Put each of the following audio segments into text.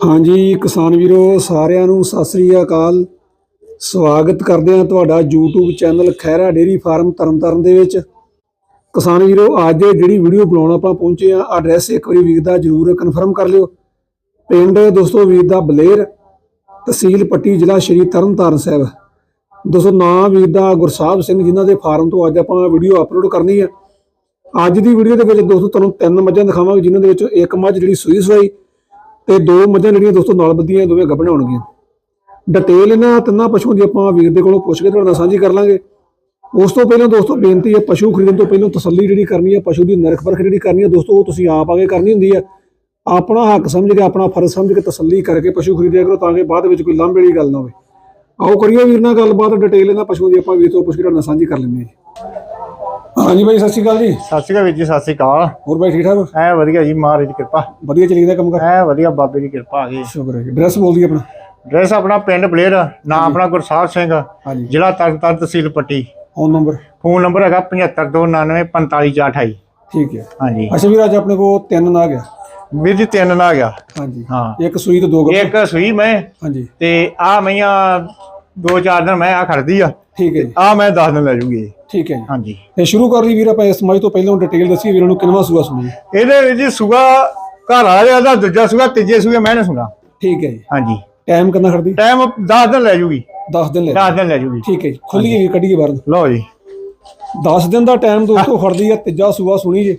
ਹਾਂਜੀ ਕਿਸਾਨ ਵੀਰੋ, ਸਾਰਿਆਂ ਨੂੰ ਸਤਿ ਸ੍ਰੀ ਅਕਾਲ। ਸਵਾਗਤ ਕਰਦੇ ਹਾਂ ਤੁਹਾਡਾ YouTube channel Khaira dairy farm Tarn Taran ਦੇ ਵਿੱਚ। ਕਿਸਾਨ ਵੀਰੋ, ਅੱਜ ਜਿਹੜੀ ਵੀਡੀਓ ਬਣਾਉਣ ਆਪਾਂ ਪਹੁੰਚੇ ਆ ਐਡਰੈਸ ਇੱਕ ਵਾਰੀ ਵੀਰ ਦਾ ਜਰੂਰ ਕਨਫਰਮ ਕਰ ਲਿਓ। ਪਿੰਡ ਦੋਸਤੋ ਵੀਰ ਦਾ ਬਲੇਰ, ਤਹਿਸੀਲ ਪੱਟੀ ਜ਼ਿਲ੍ਹਾ ਸ਼੍ਰੀ ਤਰਨਤਾਰਨ ਸਾਹਿਬ। ਦੋਸਤੋ, ਨਾਂ ਵੀਰ ਦਾ ਗੁਰਸਾਹਿਬ ਸਿੰਘ ਜਿਨ੍ਹਾਂ ਦੇ ਫਾਰਮ ਤੋਂ ਅੱਜ ਆਪਾਂ ਵੀਡੀਓ ਅਪਲੋਡ ਕਰਨੀ ਹੈ। ਅੱਜ ਦੀ ਵੀਡੀਓ ਦੇ ਵਿੱਚ ਦੋਸਤੋ ਤੁਹਾਨੂੰ ਤਿੰਨ ਮੱਝਾਂ ਦਿਖਾਵਾਂਗੇ, ਜਿਨ੍ਹਾਂ ਦੇ ਵਿੱਚੋਂ ਇੱਕ ਮੱਝ ਜਿਹੜੀ ਸੂਈ ਸਵਾਈ ਤੇ ਦੋ ਮੱਝਾਂ ਜਿਹੜੀਆਂ ਦੋਸਤੋ ਨਾਲ ਬੱਧੀਆਂ, ਦੋਵੇਂ ਗੱਭਣ ਹੋਣਗੀਆਂ। ਡਿਟੇਲ ਇਹਨਾਂ ਤਿੰਨਾਂ ਪਸ਼ੂਆਂ ਦੀ ਆਪਾਂ ਵੀਰ ਦੇ ਕੋਲੋਂ ਪੁੱਛ ਕੇ ਤੁਹਾਡੇ ਨਾਲ ਸਾਂਝੀ ਕਰ ਲਾਂਗੇ। ਉਸ ਤੋਂ ਪਹਿਲਾਂ ਦੋਸਤੋ ਬੇਨਤੀ ਹੈ, ਪਸ਼ੂ ਖਰੀਦਣ ਤੋਂ ਪਹਿਲਾਂ ਤਸੱਲੀ ਜਿਹੜੀ ਕਰਨੀ ਹੈ, ਪਸ਼ੂ ਦੀ ਨਿਰਖ ਪਰਖ ਜਿਹੜੀ ਕਰਨੀ ਹੈ, ਦੋਸਤੋ ਉਹ ਤੁਸੀਂ ਆਪ ਆਗੇ ਕਰਨੀ ਹੁੰਦੀ ਹੈ। ਆਪਣਾ ਹੱਕ ਸਮਝ ਕੇ, ਆਪਣਾ ਫਰਜ਼ ਸਮਝ ਕੇ ਤਸੱਲੀ ਕਰਕੇ ਪਸ਼ੂ ਖਰੀਦਿਆ ਕਰੋ, ਤਾਂ ਕਿ ਬਾਅਦ ਵਿੱਚ ਕੋਈ ਲਾਂਭੇ ਵਾਲੀ ਗੱਲ ਨਾ ਹੋਵੇ। ਆਓ ਕਰੀਏ ਵੀਰ ਨਾਲ ਗੱਲਬਾਤ, ਡਿਟੇਲ ਇਹਨਾਂ ਪਸ਼ੂਆਂ ਦੀ ਆਪਾਂ ਵੀਰ ਤੋਂ ਪੁੱਛ ਕੇ ਤੁਹਾਡੇ ਨਾਲ ਸਾਂਝੀ ਕਰ ਲੈਂਦੇ ਹਾਂ ਹਾਂਜੀ ਬਾਈ ਸਤਿ ਸ਼੍ਰੀ ਅਕਾਲ ਜੀ। ਸਤਿ ਸ਼੍ਰੀ ਅਕਾਲ ਵੀਰ ਜੀ ਸਤਿ ਸ਼੍ਰੀ ਅਕਾਲ। ਹੋਰ ਬਾਈ ਠੀਕ ਠਾਕ? ਐ ਵਧੀਆ ਜੀ ਮਹਾਰਾਜ ਦੀ ਕਿਰਪਾ। ਵਧੀਆ ਚੱਲੀ ਜਾਂਦਾ ਕੰਮ ਕਰ ਐ ਵਧੀਆ ਬਾਬੇ ਦੀ ਕਿਰਪਾ ਆ ਗਈ। ਸ਼ੁਕਰ ਹੈ ਡਰੈਸ ਬੋਲਦੀ ਆਪਣਾ? ਡਰੈਸ ਆਪਣਾ ਪਿੰਡ ਬਲੇਰ ਨਾਮ ਆਪਣਾ ਗੁਰਸਾਹਿਬ ਸਿੰਘ ਜ਼ਿਲ੍ਹਾ ਤਰਨਤਾਰਨ ਤਹਿਸੀਲ Patti. Phone number? Phone number ਹੈਗਾ 7529945428 ਠੀਕ ਹੈ। ਹਾਂਜੀ। ਅੱਛਾ ਵੀਰ ਅੱਜ ਆਪਣੇ ਕੋਲ ਤਿੰਨ ਨਾ ਗਿਆ ਵੀਰ ਜੀ ਤਿੰਨ ਨਾ ਗਿਆ ਹਾਂਜੀ। ਹਾਂ। ਇੱਕ ਸੂਈ ਤੇ ਦੋ ਗੱਭਣ ਇੱਕ ਸੂਈ ਮੈਂ। ਹਾਂਜੀ। ਤੇ ਆ ਮਈਆਂ ਦੋ ਚਾਰ ਦਿਨ ਮੈਂ ਆ ਖੜਦੀ ਆ। ਠੀਕ ਹੈ ਜੀ। ਆ ਮੈਂ 10 ਦਿਨ ਲੈ ਜੂਗੀ। ਠੀਕ ਹੈ ਜੀ। ਹਾਂਜੀ। ਤੇ ਸ਼ੁਰੂ ਕਰ ਲਈ ਵੀਰ ਆਪਾਂ ਇਸ ਮੱਝ ਤੋਂ ਪਹਿਲਾਂ ਡਿਟੇਲ ਦੱਸੀ ਵੀਰਾਂ ਨੂੰ ਕਿੰਨਵਾ ਸੂਆ ਸੁਣੀ ਇਹਦੇ ਵਿੱਚ ਜੀ ਸੁਗਾ ਘਰ ਆ ਰਿਹਾ ਦਾ ਦੂਜਾ ਸੁਗਾ ਤੀਜੇ ਸੂਏ ਮੈਂ ਨੇ ਸੁਣਾ। ਠੀਕ ਹੈ ਜੀ। ਹਾਂਜੀ। ਟਾਈਮ ਕਿੰਨਾ ਖੜਦੀ ਟਾਈਮ 10 ਦਿਨ ਲੈ ਜੂਗੀ। 10 ਦਿਨ ਲੈ 10 ਦਿਨ ਲੈ ਜੂਗੀ। ਠੀਕ ਹੈ ਜੀ। ਖੁੱਲੀ ਵੀ ਕੱਢੀਏ ਬਾਹਰ। ਲਓ ਜੀ। 10 ਦਿਨ ਦਾ ਟਾਈਮ ਦੋਸਤੋ ਖੜਦੀ ਹੈ ਤੀਜਾ ਸੂਆ ਸੁਣੀ ਜੇ।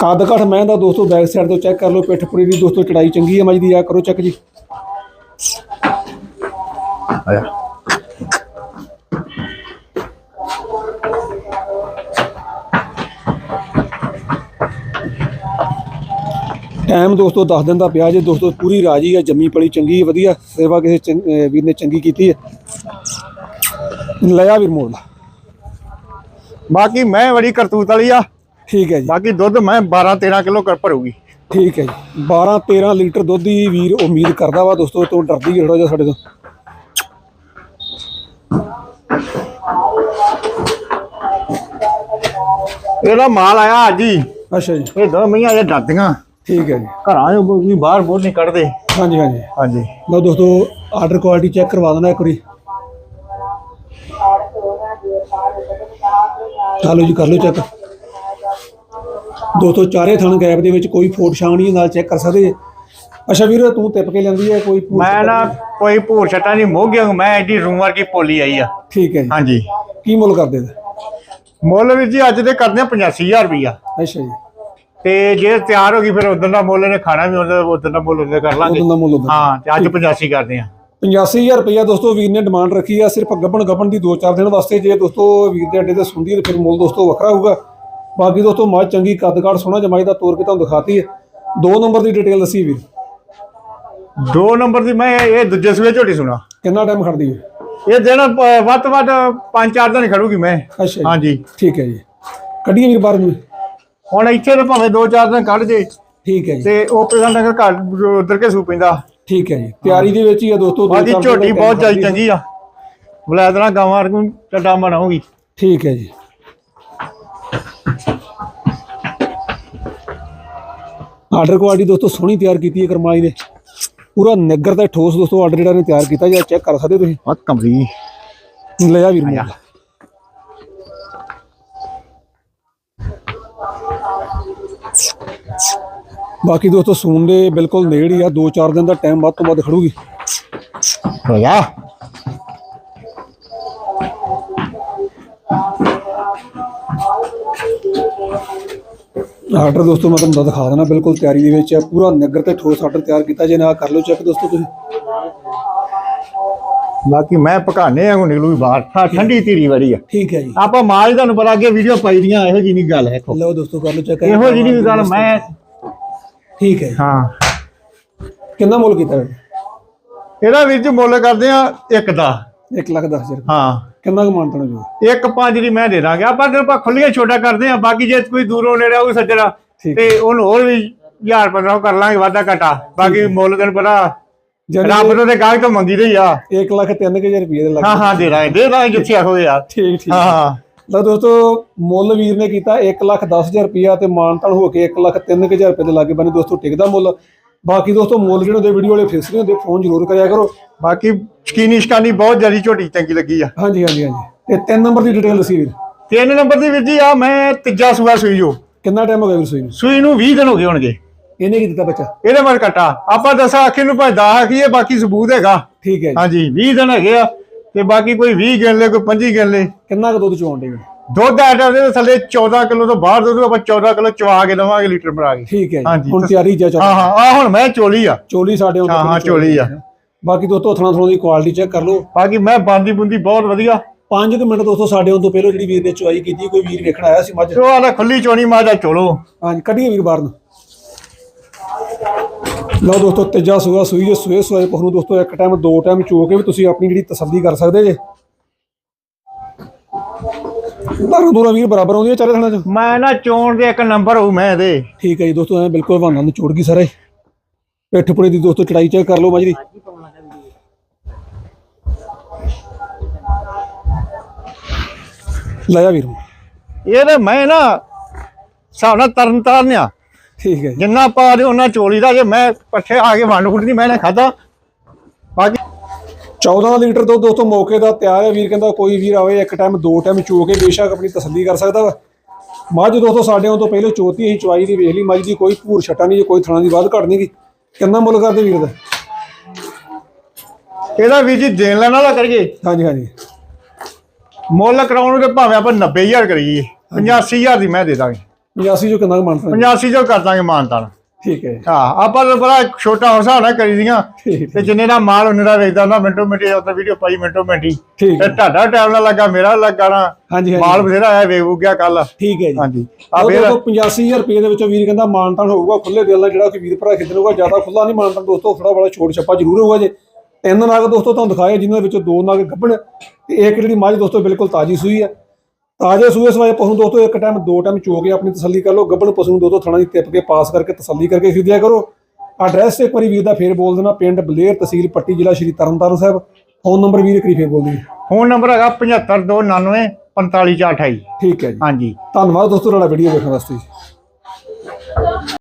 ਕੱਦ ਘੱਟ ਮੈਂ ਦਾ ਦੋਸਤੋ ਬੈਕ ਸਾਈਡ ਤੋਂ ਚੈੱਕ ਕਰ ਲਓ ਪਿੱਠ ਪੁਰੀ ਦੀ ਦੋਸਤੋ ਚੜਾਈ ਚੰਗੀ ਹੈ ਮੱਝ ਦੀ ਆ ਕਰੋ ਚੈੱਕ ਜੀ। ਆਇਆ। ਟਾਈਮ ਦੋਸਤੋ 10 ਦਿਨ ਦਾ ਪਿਆ ਜੇ। ਦੋਸਤੋ ਪੂਰੀ ਰਾਜੀ ਹੈ ਜੰਮੀ ਪਲੀ ਚੰਗੀ ਵਧੀਆ। ਸੇਵਾ ਕਿਸੇ ਵੀਰ ਨੇ ਚੰਗੀ ਕੀਤੀ ਹੈ ਲਿਆ ਵੀਰ ਮੋੜ ਬਾਕੀ ਮੈਂ ਬੜੀ ਕਰਤੂਤ ਵਾਲੀ ਆ। ਠੀਕ ਹੈ ਜੀ। ਬਾਕੀ ਦੁੱਧ ਮੈਂ 12 13 ਕਿਲੋ ਕਰ ਭਰੂਗੀ। ਠੀਕ ਹੈ ਜੀ। 12 13 ਲੀਟਰ ਦੁੱਧ ਦੀ ਵੀਰ ਉਮੀਦ ਕਰਦਾ ਵਾ ਦੋਸਤੋ ਤੋਂ ਡਰਦੀ ਥੋੜਾ ਜਿਹਾ ਸਾਡੇ ਤੋਂ। ਇਹਦਾ ਮਾਲ ਆਇਆ ਅੱਜ ਹੀ। ਅੱਛਾ ਜੀ। ਇਹ ਦੋ ਮਈਆਂ ਇਹ ਡਰਦੀਆਂ। ਠੀਕ ਹੈ ਜੀ। ਘਰਾਂ ਨੂੰ ਵੀ ਬਾਹਰ ਬੋਰ ਨਹੀਂ ਕੱਢਦੇ। ਹਾਂਜੀ ਹਾਂਜੀ। ਹਾਂਜੀ। ਲਓ ਦੋਸਤੋ ਆਰਡਰ ਕੁਆਲਿਟੀ ਚੈੱਕ ਕਰਵਾ ਦੇਣਾ ਇੱਕ ਵਾਰੀ। ਚਲੋ ਜੀ ਕਰ ਲਓ ਚੈੱਕ ਦੋਸਤੋ ਚਾਰੇ ਥਣ ਗੈਪ ਦੇ ਵਿੱਚ ਕੋਈ ਫੋਟ ਛਾਂ ਨਹੀਂ ਨਾਲ ਚੈੱਕ ਕਰ ਸਕਦੇ। ਅੱਛਾ ਵੀਰ ਤੂੰ ਟਿਪ ਕੇ ਲੈਂਦੀ ਹੈ ਕੋਈ ਮੈਂ ਨਾ ਕੋਈ ਭੂਰ ਛਟਾ ਨਹੀਂ ਮੋਹ ਗਿਆ ਮੈਂ ਐਡੀ ਰੂਮ ਵਰਗੀ ਪੋਲੀ ਆਈ ਆ। ਠੀਕ ਹੈ ਜੀ। ਹਾਂਜੀ। ਕੀ ਮੁੱਲ ਕਰਦੇ ਮੁੱਲ ਵੀ ਜੀ ਅੱਜ ਦੇ ਕਰਦੇ ਆ 85000 ਰੁਪਈਆ। ਅੱਛਾ ਜੀ। ਤੇ ਜੇ ਤਿਆਰ ਹੋ ਗਈ ਫਿਰ ਉਦੋਂ ਦਾ ਮੁੱਲ ਨੇ ਖਾਣਾ ਵੀ ਉਦੋਂ ਦਾ ਮੁੱਲ ਉਹਦੇ ਕਰ ਲਾਂਗੇ। ਉਦੋਂ ਦਾ ਮੁੱਲ ਉਦੋਂ ਹਾਂ ਤੇ ਅੱਜ 85 ਕਰਦੇ ਆ 85000 ਰੁਪਇਆ ਦੋਸਤੋ ਵੀਰ ਨੇ ਡਿਮਾਂਡ ਰੱਖੀ ਆ ਸਿਰਫ ਗੱਬਣ ਗੱਬਣ ਦੀ 2-4 ਦਿਨ ਵਾਸਤੇ। ਜੇ ਦੋਸਤੋ ਵੀਰ ਦੇ ਅੱਡੇ ਤੇ ਸੁਣਦੀ ਤੇ ਫਿਰ ਮੁੱਲ ਦੋਸਤੋ ਵੱਖਰਾ ਹੋਊਗਾ। ਬਾਕੀ ਦੋਸਤੋ ਮੱਝ ਚੰਗੀ ਕੱਦ ਕਾਠ ਸੋਹਣਾ ਜਮਾਈ ਦਾ ਤੋਰ ਕੇ ਤੁਹਾਨੂੰ ਦਿਖਾਤੀ ਹੈ ਦੋ ਨੰਬਰ ਦੀ ਡਿਟੇਲ ਦੱਸੀ ਵੀਰ। ਦੋ ਨੰਬਰ ਦੀ ਮੈਂ ਇਹ ਦੂਜੇ ਸੂਏ ਝੋਟੀ ਸੁਣਾ। ਕਿੰਨਾ ਟਾਈਮ ਖੜਦੀ ਹੈ ਇਹ ਦਿਨ ਪ- ਵੱਧ ਤੋਂ ਵੱਧ 5-4 ਦਿਨ ਖੜੂਗੀ ਮੈਂ। ਹਾਂਜੀ। ਠੀਕ ਹੈ ਜੀ। ਕੱਢੀਏ ਵੀਰ ਬਾਹਰ ਨੂੰ। ਹੁਣ ਇੱਥੇ ਤਾਂ ਭਾਵੇਂ 2-4 ਦਿਨ ਕੱਢ ਜੇ। ਠੀਕ ਹੈ ਜੀ। ਤੇ ਉਹ ਪਸੰਦ ਅਗਰ ਘਰ ਉਧਰ ਕੇ ਸੂ ਪੈਂਦਾ। ਠੀਕ ਹੈ ਜੀ। ਤਿਆਰੀ ਦੇ ਵਿੱਚ ਹੀ ਆ ਦੋਸਤੋ ਦੋ ਬਾਕੀ ਦਾ ਝੋਟੀ ਬਹੁਤ ਜ਼ਿਆਦਾ ਖੜਦੀ ਹੈ। ਚੰਗੀ ਆ। ਬਲੈਦਰਾ ਗਾਵਾਂ ਵਰਗੂ ਚੱਡਾ ਬਣਾਉਗੀ ਠੀਕ ਹੈ ਜੀ। ਆਰਡਰ ਕੁਆਲਿਟੀ ਦੋਸਤੋ ਸੋਹਣੀ ਤਿਆਰ ਕੀਤੀ ਹੈ ਕਰਮਾਈ ਨੇ। ਪੂਰਾ ਨਿੱਗਰ ਤੇ ਠੋਸ ਦੋਸਤੋ ਆਰਡਰ ਜਿਹੜਾ ਨੇ ਤਿਆਰ ਕੀਤਾ ਜਾਂ ਚੈੱਕ ਕਰ ਸਕਦੇ ਹੋ ਤੁਸੀਂ ਆ ਕਮਰੀ ਲੈ ਵੀਰ ਮੋੜ ਬਾਕੀ ਦੋਸਤੋ ਸੂਨ ਦੇ ਬਿਲਕੁਲ ਨੇੜ ਹੀ ਆ 2-4 ਦਿਨ ਦਾ ਟਾਈਮ ਵੱਧ ਤੋਂ ਵੱਧ ਖੜੂਗੀ। ਹੋਇਆ ਆਰਡਰ ਦੋਸਤੋ ਮੈਂ ਤੁਹਾਨੂੰ ਦਿਖਾ ਦੇਣਾ ਬਿਲਕੁਲ ਤਿਆਰੀ ਦੇ ਵਿੱਚ ਹੈ ਪੂਰਾ ਨਿੱਗਰ ਤੇ ਠੋਸ ਆਰਡਰ ਤਿਆਰ ਕੀਤਾ ਜੇ ਨਾ ਕਰ ਲਓ ਚੈੱਕ ਦੋਸਤੋ ਤੁਸੀਂ। ਬਾਕੀ ਮੈਂ ਪਕਾਨੇ ਆ ਨਿਕਲੂ ਬਾਹਰ। ਠਾ ਠੰਡੀ ਧੀਰੀ ਵਾਰੀ ਆ। ਠੀਕ ਹੈ ਜੀ। ਆਪਾਂ ਮਾਲ ਤੁਹਾਨੂੰ ਪਤਾ ਅੱਗੇ ਵੀਡੀਓ ਪਾਈ ਦੀਆਂ ਇਹੋ ਜੀ ਨਹੀਂ ਗੱਲ ਹੈ। ਲਓ ਦੋਸਤੋ ਕਰ ਲਓ ਚੈੱਕ ਇਹੋ ਜੀ ਨਹੀਂ ਗੱਲ ਮੈਂ ਠੀਕ ਹੈ। ਹਾਂ। ਕਿੰਨਾ ਮੁੱਲ ਕੀਤਾ? ਇਹਦਾ ਵਿੱਚ ਮੁੱਲ ਕਰਦੇ ਆ ਇੱਕ ਦਾ। 1 ਲੱਖ 10 ਹਜ਼ਾਰ। ਹਾਂ। ਕਿੰਨਾ ਕੁ ਮਾਨਤਣਾ ਜੋ ਇੱਕ ਪੰਜ ਦੀ ਮੈਂ ਦੇ ਦਾਂਗੇ। ਆਪਾਂ ਤੇ ਆਪਾਂ ਖੁੱਲੀਆਂ ਛੋਟਾ ਕਰਦੇ ਆ ਬਾਕੀ ਜੇ ਕੋਈ ਦੂਰੋਂ ਨੇੜੇ ਆਊ ਸੱਜਣਾ। ਤੇ ਉਹਨੂੰ ਹੋਰ ਵੀ 1000 1500 ਕਰ ਲਾਂਗੇ ਵਾਧਾ ਘਟਾ। ਬਾਕੀ ਮੁੱਲ ਤੈਨੂੰ ਪਤਾ ਰੱਬ ਤੋਂ ਤੇ ਗਾਹਕ ਤੋਂ ਮੰਗੀ ਰਹੀ ਆ। 1 ਲੱਖ 3000 ਰੁਪਏ ਦੇ ਲੱਗ ਹਾਂ ਹਾਂ ਦੇ ਦਾਂਗੇ ਦੇ ਦਾਂਗੇ ਜਿੱਥੇ ਆਖੋ ਯਾਰ ਠੀਕ ਠੀਕ। ਹਾਂ ਹਾਂ। ਲਓ ਦੋਸਤੋ ਮੁੱਲ ਵੀਰ ਨੇ ਕੀਤਾ 1 ਲੱਖ 10000 ਰੁਪਇਆ ਤੇ ਮਾਨਤਨ ਹੋ ਕੇ 1 ਲੱਖ 3000 ਰੁਪਏ ਦੇ ਲਾਗੇ। ਬਣੇ ਦੋਸਤੋ ਟਿਕਦਾ ਮੁੱਲ। ਬਾਕੀ ਦੋਸਤੋ ਮੁੱਲ ਜਿਹੜੇ ਹੁੰਦੇ ਵੀਡੀਓ ਵਾਲੇ ਨਹੀਂ ਹੁੰਦੇ ਫੋਨ ਜ਼ਰੂਰ ਕਰਿਆ ਕਰੋ। ਬਾਕੀ ਸ਼ਕੀਨੀ ਸ਼ਕਾਨੀ ਬਹੁਤ ਜਲਦੀ ਝੋਟੀ ਚੰਗੀ ਲੱਗੀ ਆ। ਹਾਂਜੀ ਹਾਂਜੀ ਹਾਂਜੀ। ਤੇ ਤਿੰਨ ਨੰਬਰ ਦੀ ਡਿਟੇਲ ਦੱਸੀ ਵੀਰ। ਤਿੰਨ ਨੰਬਰ ਦੀ ਵੀਰ ਜੀ ਆ ਮੈਂ ਤੀਜਾ ਸੂਆ ਸੂਈ ਜੋ। ਕਿੰਨਾ ਟਾਈਮ ਹੋ ਗਿਆ ਵੀਰ ਸੂਈ ਨੂੰ? ਸੂਈ ਨੂੰ 20 ਦਿਨ ਹੋ ਗਏ ਹੋਣਗੇ। ਇਹਨੇ ਕੀ ਦਿੱਤਾ ਬੱਚਾ? ਇਹਦੇ ਮਰ ਕਟਾ ਆਪਾਂ ਦੱਸਾਂ ਆਖੇ ਨੂੰ ਭਾਵੇਂ 10 ਆਖੀਏ ਬਾਕੀ ਸਬੂਤ ਹੈਗਾ। ਠੀਕ ਹੈ ਜੀ। ਹਾਂਜੀ 20 ਦਿਨ ਹੈਗੇ ਆ ਤੇ ਬਾਕੀ ਕੋਈ 20 ਗਿਣ ਲੈ ਕੋਈ 25 ਗਿਣ ਲੈ ਕਿੰਨਾ ਕੁ ਦੁੱਧ ਚੋਣ ਦੇ ਦੁੱਧ ਆਟਾ ਦੇ ਥੱਲੇ 14 ਕਿਲੋ ਤੋਂ ਬਾਹਰ ਦੁੱਧ ਆਪਾਂ 14 ਕਿਲੋ ਚਵਾ ਕੇ ਦਵਾਂਗੇ ਲੀਟਰ ਬਣਾ ਕੇ। ਠੀਕ ਹੈ ਹਾਂਜੀ, ਹੁਣ ਤਿਆਰੀ ਜਾ ਚੱਲ। ਹਾਂ ਹਾਂ ਆ ਹੁਣ ਮੈਂ ਚੋਲੀ ਆ। ਚੋਲੀ ਸਾਡੇ ਹਾਂ, ਹਾਂ, ਚੋਲੀ ਆ। ਬਾਕੀ ਦੋਸਤੋ ਥਣਾ ਥਣਾ ਦੀ ਕੁਆਲਿਟੀ ਚੈੱਕ ਕਰ ਲਓ। ਬਾਕੀ ਮੈਂ ਬਾਂਦੀ ਬੁੰਦੀ ਬਹੁਤ ਵਧੀਆ। 5 ਮਿੰਟ ਦੋਸਤੋ ਸਾਡੇ ਤੋਂ ਪਹਿਲਾਂ ਜਿਹੜੀ ਵੀਰ ਨੇ ਚੁਆਈ ਕੀਤੀ ਕੋਈ ਵੀਰ ਵੇਖਣ ਆਇਆ ਸੀ ਮੱਝ? ਜੋ ਆਲਾ ਖੁੱਲੀ ਚੋਣੀ ਮਾਜਾ ਚੋਲੋ। ਹਾਂਜੀ ਕੱਢੀਏ ਵੀਰ ਬਾਹਰ ਨੂੰ। ਲਓ ਦੋਸਤੋ ਤੀਜਾ ਸੂਆ ਸੂਈ ਜੇ ਸੂਏ ਸੂਏ ਨੂੰ ਦੋਸਤੋ ਇੱਕ ਟਾਈਮ ਦੋ ਟਾਈਮ ਚੋ ਕੇ ਵੀ ਤੁਸੀਂ ਆਪਣੀ ਜਿਹੜੀ ਤਸੱਲੀ ਕਰ ਸਕਦੇ ਜੇ। ਧਾਰਾਂ ਦੂਰਾ ਵੀਰ ਬਰਾਬਰ ਆਉਂਦੀ ਹੈ ਚਾਰੇ ਥਣਾ ਚ। ਮੈਂ ਨਾ ਚੋਣ ਦੇ ਇੱਕ ਨੰਬਰ ਹੋਊ ਮੈਂ ਇਹਦੇ। ਠੀਕ ਹੈ ਜੀ ਦੋਸਤੋ ਐ ਬਿਲਕੁਲ ਬਹਾਨਾ ਨਿਚੋੜ ਗਈ ਸਾਰੇ। ਪਿੱਠ ਪੁੜੇ ਦੀ ਦੋਸਤੋ ਚੜਾਈ ਚੈੱਕ ਕਰ ਲਓ ਮੱਝ ਦੀ। ਲੈ ਆ ਵੀਰ। ਇਹਦੇ ਮੈਂ ਨਾ ਹਿਸਾਬ ਨਾਲ ਤਰਨ ਤਾਰਨ ਆ ਠੀਕ ਹੈ ਜੀ। ਜਿੰਨਾ ਪਾ ਦੇ ਉਹਨਾਂ ਚੋਲੀ ਦਾ ਜੇ ਮੈਂ ਪੱਠੇ ਆ ਕੇ ਵੰਡ ਖੁੱਟਦੀ ਮੈਂ ਨਾ ਖਾਦਾ। ਬਾਕੀ 14 ਲੀਟਰ ਤੋਂ ਦੋਸਤੋ ਮੌਕੇ ਦਾ ਤਿਆਰ ਹੈ। ਵੀਰ ਕਹਿੰਦਾ ਕੋਈ ਵੀਰ ਆਵੇ ਇੱਕ ਟਾਈਮ ਦੋ ਟਾਈਮ ਚੋ ਕੇ ਬੇਸ਼ੱਕ ਆਪਣੀ ਤਸੱਲੀ ਕਰ ਸਕਦਾ ਵਾ। ਮੱਝ ਦੋਸਤੋ ਸਾਡੇ ਤੋਂ ਪਹਿਲੇ ਚੋਤੀ ਅਸੀਂ ਚਵਾਈ ਦੀ ਵੇਖ ਲਈ। ਮੱਝ ਦੀ ਕੋਈ ਭੂਰ ਛਟਾ ਨਹੀਂ ਕੋਈ ਥਣਾ ਦੀ ਵੱਧ ਘਟ ਨਹੀਂ ਗੀ। ਕਿੰਨਾ ਮੁੱਲ ਕਰਦੇ ਵੀਰ ਦਾ? ਇਹਦਾ ਵੀ ਜੀ ਦੇਣ ਲੈਣ ਵਾਲਾ ਕਰੀਏ? ਹਾਂਜੀ ਹਾਂਜੀ। ਮੁੱਲ ਕਰਾਉਣ ਨੂੰ ਤੇ ਭਾਵੇਂ ਆਪਾਂ 90000 ਕਰੀਏ। 85000 ਦੀ ਮੈਂ ਦੇ ਦਾਂਗੇ। 85 ਜੋ ਕਿੰਨਾ ਮੰਨਦਾ 85 ਜੋ ਕਰ ਦਾਂਗੇ ਮਾਨਤਾਨ ਠੀਕ ਹੈ। ਹਾਂ ਆਪਾਂ ਤਾਂ ਬੜਾ ਛੋਟਾ ਹੋ ਹਿਸਾਬ ਨਾਲ ਕਰੀ ਦੀਆਂ ਤੇ ਜਿੰਨੇ ਦਾ ਮਾਲ ਉਹਨੇ ਦਾ ਵੇਚਦਾ ਹੁੰਦਾ ਮਿੰਟੋ ਮਿੰਟੀ ਉਹ ਵੀਡੀਓ ਪਾਈ ਮਿੰਟੋ ਮਿੰਟੀ। ਠੀਕ ਤੇ ਹੈ। ਤੁਹਾਡਾ ਟਾਈਮ ਨਾਲ ਲੱਗਾ ਮੇਰਾ ਲੱਗਾ ਨਾ। ਮਾਲ ਬਥੇਰਾ ਆਇਆ ਵੇਚ ਗਿਆ ਕੱਲ। ਠੀਕ ਹੈ ਜੀ। ਹਾਂਜੀ। ਆ ਫੇਰ 85000 ਰੁਪਏ ਦੇ ਵਿੱਚੋਂ ਵੀਰ ਕਹਿੰਦਾ ਮਾਨਤਾਨ ਹੋਊਗਾ ਖੁੱਲੇ ਦਿਲ ਨਾਲ ਜਿਹੜਾ ਕਿ ਵੀਰ ਭਰਾ ਖਿੱਚਣੂਗਾ ਜ਼ਿਆਦਾ ਖੁੱਲਾ ਨਹੀਂ ਮਾਨਤਾਨ ਦੋਸਤੋ ਥੋੜਾ ਬੜਾ ਛੋਟ ਛੱਪਾ ਜ਼ਰੂਰ ਹੋਊਗਾ ਜੇ। ਤਿੰਨ ਨਗ ਦੋਸਤੋ ਤੁਹਾਨੂੰ ਦਿਖਾਏ ਜਿਨ੍ਹਾਂ ਵਿੱਚੋਂ ਦੋ ਨਗ ਗੱਭਣ। ਤੇ ਇੱਕ ਜਿਹੜੀ ਮੱਝ ਦੋਸਤੋ ਬਿਲਕੁਲ ਤਾਜੀ ਸੂਈ ਹੈ ਤਾਜ਼ੇ ਸੂਏ ਸਵਾਏ ਪਸ਼ੂ ਦੋਸਤੋ ਇੱਕ ਟਾਈਮ ਦੋ ਟਾਈਮ ਚੋ ਕੇ ਆਪਣੀ ਤਸੱਲੀ ਕਰ ਲਓ। ਗੱਭਣ ਪਸ਼ੂ ਨੂੰ ਦੋਸਤੋ ਥਣਾ ਦੀ ਟਿੱਪ ਕੇ ਪਾਸ ਕਰਕੇ ਤਸੱਲੀ ਕਰਕੇ ਖਰੀਦਿਆ ਕਰੋ। ਐਡਰੈਸ ਇੱਕ ਵਾਰੀ ਵੀਰ ਦਾ ਫੇਰ ਬੋਲ ਦੇਣਾ ਪਿੰਡ ਬਲੇਰ ਤਹਿਸੀਲ ਪੱਟੀ ਜ਼ਿਲ੍ਹਾ ਸ਼੍ਰੀ ਤਰਨਤਾਰਨ ਸਾਹਿਬ। ਫੋਨ ਨੰਬਰ ਵੀਰ ਕਰੀ ਫੇਰ ਬੋਲ ਦਿਓ ਫੋਨ ਨੰਬਰ ਹੈਗਾ 7529 45428 ਠੀਕ ਹੈ ਜੀ। ਹਾਂਜੀ। ਧੰਨਵਾਦ ਦੋਸਤੋ ਤੁਹਾਡਾ ਵੀਡੀਓ ਦੇਖਣ ਵਾਸਤੇ